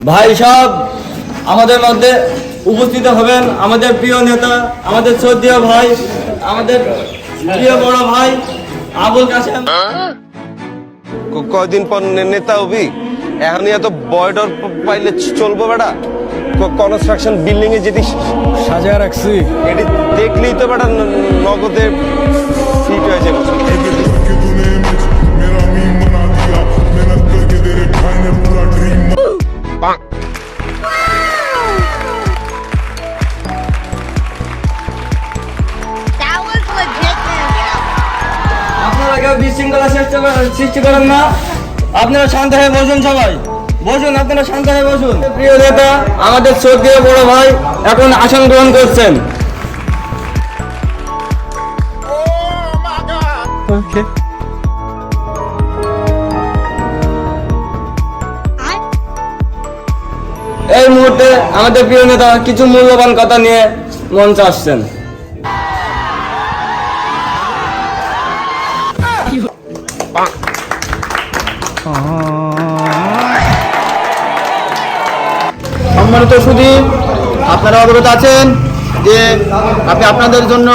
ভাই সব আমাদের মধ্যে উপস্থিত হবেন আমাদের প্রিয় নেতা আমাদের শ্রদ্ধেয় ভাই আমাদের প্রিয় বড় ভাই আবুল কাসেম কয়দিন পর নেতা হবি? এখন এত বয়ডর পাইলে চলবো বেটা কনস্ট্রাকশন বিল্ডিং এ যদি সাজা রাখছি। এটি দেখলেই তো বেটা নগদে ফিট হয়ে যাবে। কেউ বিশৃঙ্খলা সৃষ্টি করেন- না। আপনারা শান্ত হয়ে বসুন সবাই। বসুন, আপনারা শান্ত হয়ে বসুন। প্রিয় নেতা, আমাদের শ্রদ্ধেয় বড় ভাই এখন আসন গ্রহণ করছেন। এই মুহূর্তে আমাদের প্রিয় নেতা কিছু মূল্যবান কথা নিয়ে মঞ্চে আসছেন। সম্মানিত সুদী আপনারা অবগত আছেন যে আমি আপনাদের জন্য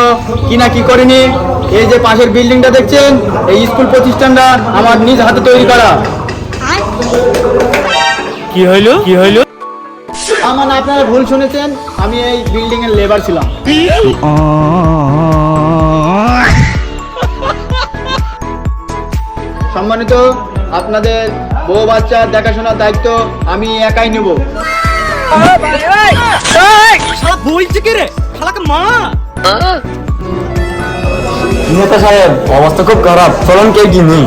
কি না কি করিনি? এই যে পাশের বিল্ডিংটা দেখছেন এই স্কুল প্রতিষ্ঠানটা আমার নিজ হাতে তৈরি করা। কি হইল? কি হইল? আমার আপনারা ভুল শুনেছেন আমি এই বিল্ডিং এর লেবার ছিলাম। সম্মানিত আপনাদের বউ বাচ্চার দেখাশোনার দায়িত্ব আমি একাই নেব। বলছে কে রে? খালাকে মা! নেতা সাহেব অবস্থা খুব খারাপ। চলন কে কি নেই?